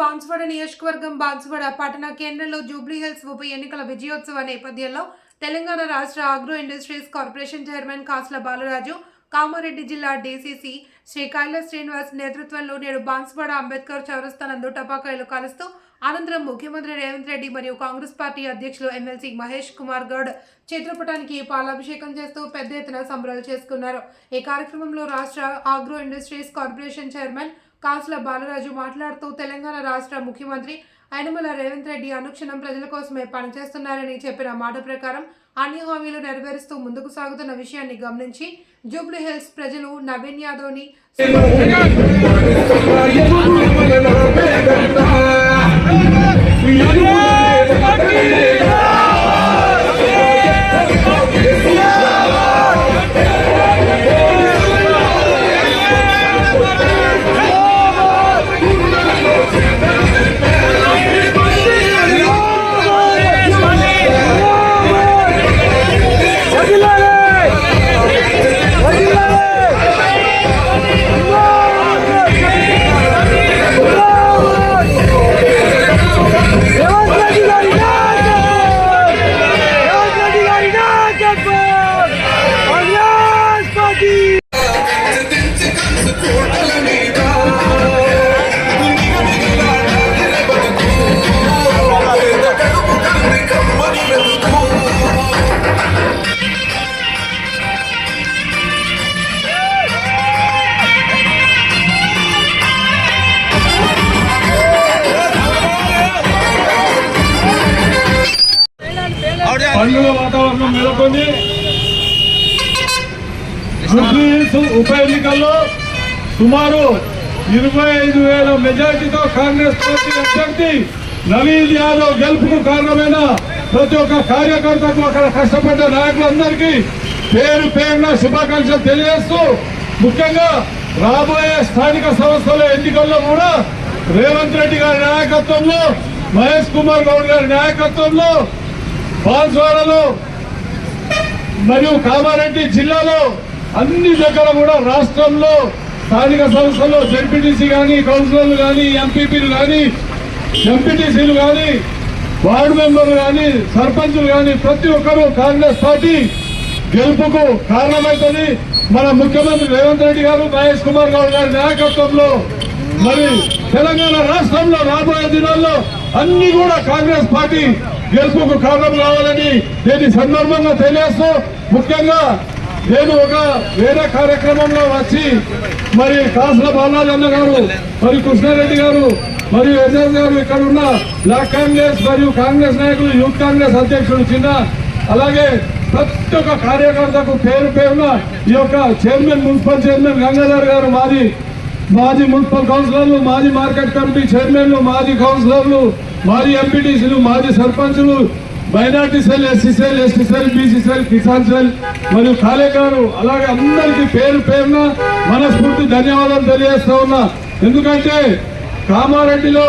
బాన్సువాడ నియోజకవర్గం బాన్సువాడ పట్టణ కేంద్రంలో జూబ్లీ హిల్స్ ఉప ఎన్నికల విజయోత్సవ నేపథ్యంలో తెలంగాణ రాష్ట్ర ఆగ్రో ఇండస్ట్రీస్ కార్పొరేషన్ చైర్మన్ కాసుల బాలరాజు కామారెడ్డి జిల్లా డీసీసీ శ్రీ కైలాస్ శ్రీనివాస్ నేతృత్వంలో నేడు బాన్స్వాడ అంబేద్కర్ చౌరస్థానందు టపాకాయలు కాలుస్తూ అనంతరం ముఖ్యమంత్రి రేవంత్ రెడ్డి మరియు కాంగ్రెస్ పార్టీ అధ్యక్షులు ఎమ్మెల్సీ మహేష్ కుమార్ గౌడ్ చిత్రపటానికి పాలాభిషేకం చేస్తూ పెద్ద ఎత్తున సంబరాలు చేసుకున్నారు. ఈ కార్యక్రమంలో రాష్ట్ర ఆగ్రో ఇండస్ట్రీస్ కార్పొరేషన్ చైర్మన్ కాసుల బాలరాజు మాట్లాడుతూ తెలంగాణ రాష్ట్ర ముఖ్యమంత్రి యనమల రేవంత్ రెడ్డి అనుక్షణం ప్రజల కోసమే పనిచేస్తున్నారని చెప్పిన మాట ప్రకారం అన్ని హామీలు నెరవేరుస్తూ ముందుకు సాగుతున్న విషయాన్ని గమనించి జూబ్లీ హిల్స్ ప్రజలు నవీన్ యాదవ్ని పండుగ వాతావరణం నెలకొని ఉప ఎన్నికల్లో సుమారు ఇరవై ఐదు వేల మెజార్టీతో కాంగ్రెస్ పార్టీ అభ్యర్థి నవీన్ యాదవ్ గెలుపుకు కారణమైన ప్రతి ఒక్క కార్యకర్తకు అక్కడ కష్టపడ్డ నాయకులందరికీ పేరు పేరున శుభాకాంక్షలు తెలియజేస్తూ ముఖ్యంగా రాబోయే స్థానిక సంస్థల ఎన్నికల్లో కూడా రేవంత్ రెడ్డి గారి నాయకత్వంలో మహేష్ కుమార్ గౌడ్ గారి నాయకత్వంలో బాన్స్వాడలో మరియు కామారెడ్డి జిల్లాలో అన్ని దగ్గర కూడా రాష్ట్రంలో స్థానిక సంస్థల్లో జడ్పీటీసీ కానీ కౌన్సిలర్లు కానీ ఎంపీపీలు కానీ ఎంపీటీసీలు కానీ వార్డు మెంబర్లు కానీ సర్పంచులు కానీ ప్రతి ఒక్కరూ కాంగ్రెస్ పార్టీ గెలుపుకు కారణమవుతుంది మన ముఖ్యమంత్రి రేవంత్ రెడ్డి గారు మహేష్ కుమార్ గౌడ్ గారి నాయకత్వంలో మరి తెలంగాణ రాష్ట్రంలో రాబోయే దినాల్లో అన్ని కూడా కాంగ్రెస్ పార్టీ గెలుపుకు కారణం కావాలని నేను సందర్భంగా తెలియస్తూ ముఖ్యంగా నేను ఒక వేరే కార్యక్రమంలో వచ్చి మరి కాసుల బాలాజన్న గారు మరి కృష్ణారెడ్డి గారు మరియు ఎన్ఎస్ గారు ఇక్కడ ఉన్న బ్లాక్ కాంగ్రెస్ మరియు కాంగ్రెస్ నాయకులు యూత్ కాంగ్రెస్ అధ్యక్షుడు చిన్న అలాగే ప్రతి ఒక్క కార్యకర్తకు పేరు పేరున ఈ యొక్క చైర్మన్ మున్సిపల్ చైర్మన్ గంగాధర్ గారు మాది. మాజీ మున్సిపల్ కౌన్సిలర్లు మాజీ మార్కెట్ కమిటీ చైర్మన్లు మాజీ కౌన్సిలర్లు మాజీ ఎంపీటీసీలు మాజీ సర్పంచులు minority cell SC cell ST cell BC cell Kisan cell మరియు కాలేకారు అలాగే అందరికీ పేరు పేరున మనస్ఫూర్తి ధన్యవాదాలు తెలియజేస్తా ఉన్నా. ఎందుకంటే కామారెడ్డిలో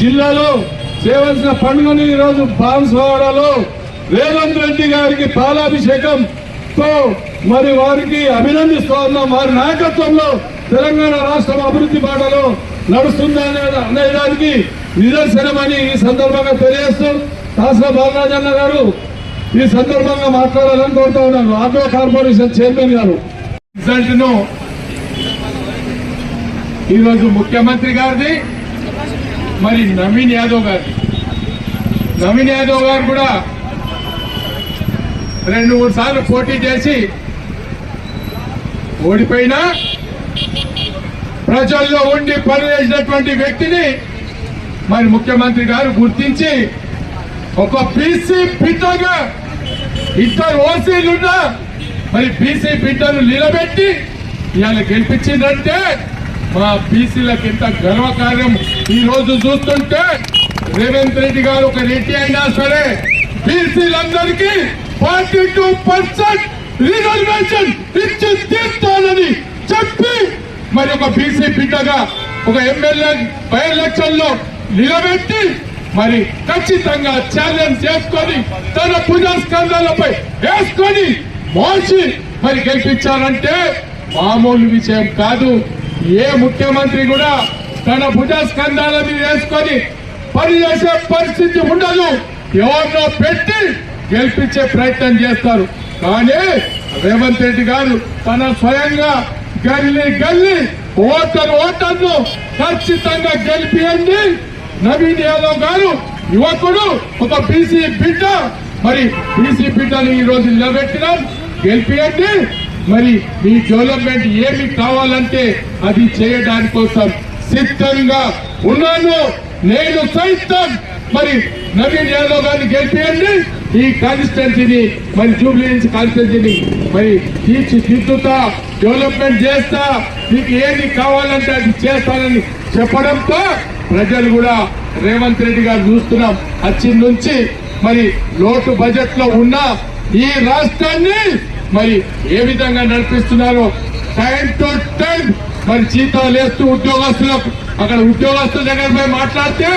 జిల్లాలో చేయవలసిన పండుగను ఈరోజు బాన్స్వాడలో రేవంత్ రెడ్డి గారికి పాలాభిషేకం తో మరి వారికి అభినందిస్తూ ఉన్నాం వారి నాయకత్వంలో తెలంగాణ రాష్ట్రం అభివృద్ధి బాటలో నడుస్తుందనే అనేదానికి నిదర్శనమని ఈ సందర్భంగా తెలియజేస్తూ కాసుల బాలరాజన్న గారు ఈ సందర్భంగా మాట్లాడాలని కోరుతా ఉన్నాను. ఆటో కార్పొరేషన్ చైర్మన్ గారు. రిజల్ట్ను ఈరోజు ముఖ్యమంత్రి గారిది మరి నవీన్ యాదవ్ గారి నవీన్ యాదవ్ గారు కూడా రెండు మూడు సార్లు పోటీ చేసి ఓడిపోయినా ప్రజల్లో ఉండి పనిచేసినటువంటి వ్యక్తిని మరి ముఖ్యమంత్రి గారు గుర్తించి ఒక బీసీ బిడ్డగా ఇద్దరు ఓసీలున్నా మరి బీసీ బిడ్డను నిలబెట్టి ఇవాళ గెలిపించిందంటే మా బీసీలకు ఎంత గర్వకార్యం ఈ రోజు చూస్తుంటే రేవంత్ రెడ్డి గారు ఒక రెడ్డి అయినా సరే బీసీలందరికీ ఫార్టీ టూ పర్సెంట్ రిజర్వేషన్ ఇచ్చి తీర్చాలని చెప్పి మరి ఒక బీసీ బిడ్డగా ఒక ఎమ్మెల్యే బై లక్షల్లో నిలబెట్టి మరి ఖచ్చితంగా ఛాలెంజ్ చేసుకొని తన పునఃస్కందాలపై వేసుకొని మోసి మరి గెలిపించాలంటే మామూలు విషయం కాదు. ఏ ముఖ్యమంత్రి కూడా తన భుజస్కంధాల మీద వేసుకొని పనిచేసే పరిస్థితి ఉండదు. ఎవరినో పెట్టి గెలిపించే ప్రయత్నం చేస్తారు. కానీ రేవంత్ రెడ్డి గారు తన స్వయంగా గల్లి గల్లి ఓటర్ ఓటర్ను ఖచ్చితంగా గెలిపియండి. నవీన్ యాదవ్ గారు యువకుడు ఒక బీసీ బిడ్డ. మరి బీసీ బిడ్డను ఈ రోజు నిలబెట్టినాం. గెలిపియండి. మరి మీ డెవలప్మెంట్ ఏమి కావాలంటే అది చేయడానికి కోసం సిద్ధంగా ఉన్నాను. నేను సైతం మరి నవీన్ యాదవ్ గారిని గెలిపియండి. ఈ కాన్స్టిట్యున్సీని మరి జూబ్లీన్స్ కాన్స్టిట్యున్సీని మరి తీర్చిదిద్దుతా డెవలప్మెంట్ చేస్తా మీకు ఏది కావాలంటే అది చేస్తానని చెప్పడంతో ప్రజలు కూడా రేవంత్ రెడ్డి గారు చూస్తున్నాం. అచ్చిన నుంచి మరి లోటు బడ్జెట్లో ఉన్న ఈ రాష్ట్రాన్ని మరి ఏ విధంగా నడిపిస్తున్నారో టైం టు టైం మరి జీతాలు వేస్తూ ఉద్యోగస్తులకు అక్కడ ఉద్యోగస్తుల దగ్గర పోయి మాట్లాడితే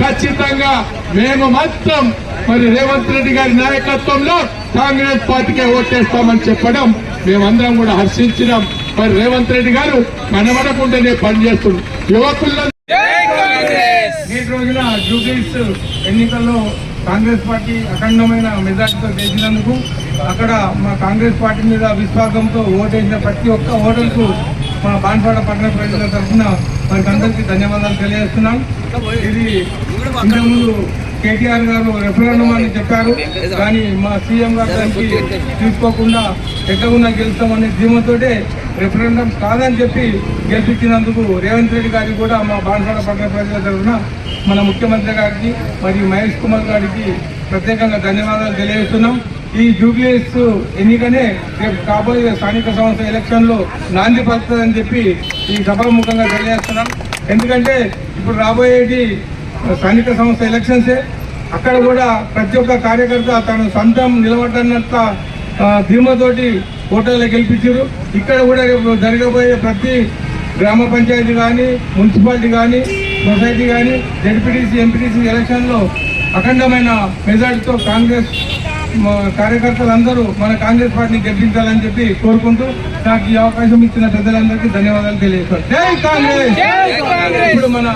ఖచ్చితంగా మేము మాత్రం మరి రేవంత్ రెడ్డి గారి నాయకత్వంలో కాంగ్రెస్ పార్టీకే ఓటేస్తామని చెప్పడం మేమందరం కూడా హర్షించినాం. మరి రేవంత్ రెడ్డి గారు కనబడకుండానే పనిచేస్తుంది యువకుల్లో నేటి రోజున జూబ్లీస్ ఎన్నికల్లో కాంగ్రెస్ పార్టీ అఖండమైన మెజార్టీతో గెలిచినందుకు అక్కడ మా కాంగ్రెస్ పార్టీ మీద విశ్వాసంతో ఓటేసిన ప్రతి ఒక్క ఓటర్కు మా బాన్పాడ పట్టణ ప్రజల తరఫున వారికి అందరికీ ధన్యవాదాలు తెలియజేస్తున్నాం. ఇది ఇంతకుముందు కేటీఆర్ గారు రెఫరెండం అని చెప్పారు. కానీ మా సీఎం గారు దానికి తీసుకోకుండా ఎక్కడున్నా గెలుస్తామనే ధీమతోటే రెఫరెండం కాదని చెప్పి గెలిపించినందుకు రేవంత్ రెడ్డి గారికి కూడా మా బాన్సాడ పట్టణ ప్రజల తరఫున మన ముఖ్యమంత్రి గారికి మరియు మహేష్ కుమార్ గారికి ప్రత్యేకంగా ధన్యవాదాలు తెలియజేస్తున్నాం. ఈ జూబ్లీస్ ఎన్నికనే రేపు కాబోయే స్థానిక సంస్థ ఎలక్షన్లో నాంది పడుతుందని చెప్పి ఈ సభాముఖంగా తెలియజేస్తున్నాం. ఎందుకంటే ఇప్పుడు రాబోయేది స్థానిక సంస్థ ఎలక్షన్సే. అక్కడ కూడా ప్రతి ఒక్క కార్యకర్త తను సొంతం నిలబడ్డన్నంత ధీమతోటి ఓటర్లు గెలిపించారు. ఇక్కడ కూడా రేపు జరగబోయే ప్రతి గ్రామ పంచాయతీ కానీ మున్సిపాలిటీ కానీ సొసైటీ కానీ జడ్పీటీసీ ఎంపీటీసీ ఎలక్షన్లో అఖండమైన మెజార్టీతో కాంగ్రెస్ కార్యకర్తలందరూ మన కాంగ్రెస్ పార్టీని గెలిపించాలని చెప్పి కోరుకుంటూ నాకు ఈ అవకాశం ఇచ్చిన పెద్దలందరికీ ధన్యవాదాలు జై కాంగ్రెస్! ఇప్పుడు మన